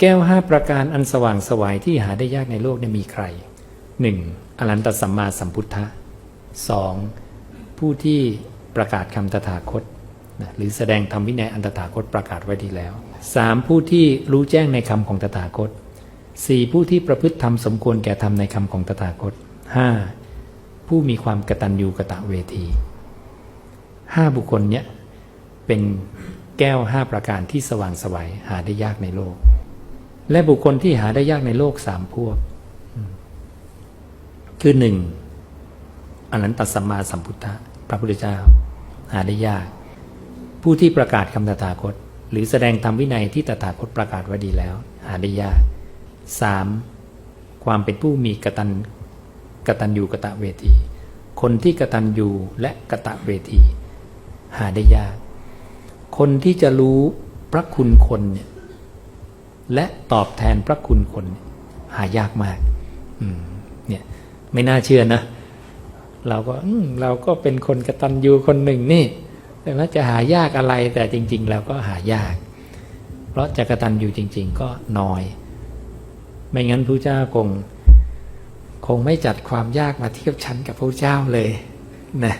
แก้วห้าประการอันสว่างสวายที่หาได้ยากในโลกเนี่ยมีใครหนึ่งอรันตสัมมาสัมพุทธะสองผู้ที่ประกาศคำตถาคตนะหรือแสดงธรรมวินัยอันตถาคตประกาศไว้ดีแล้วสามผู้ที่รู้แจ้งในคำของตถาคตสี่ผู้ที่ประพฤติธรรมสมควรแก่ธรรมในคำของตถาคตห้าผู้มีความกตัญญูกะตะเวทีห้าบุคคลเนี้ยเป็นแก้วห้าประการที่สว่างสวัยหาได้ยากในโลก และบุคคลที่หาได้ยากในโลกสามพวก คือหนึ่งอนันตสัมมาสัมพุทธะพระพุทธเจ้า หาได้ยาก ผู้ที่ประกาศคำตถาคต หรือแสดงธรรมวินัยที่ตถาคตประกาศไว้ดีแล้ว หาได้ยากสามความเป็นผู้มีกตัญกตัญญูกะตะเวที คนที่กตัญญูและกะตะเวที หาได้ยาก คนที่จะรู้พระคุณคนเนี่ย และตอบแทนพระคุณคนหายากมากเนี่ยไม่น่าเชื่อนะ เราก็เราก็เป็นคนกระตัญญูคนหนึ่งนี่แต่ว่าจะหายากอะไรแต่จริง ๆ เราก็หายาก เพราะจะกระตัญญูจริง ๆ ก็น้อย ไม่งั้นพระเจ้าคง คงไม่จัดความยากมาเทียบชั้นกับพระเจ้าเลยนะ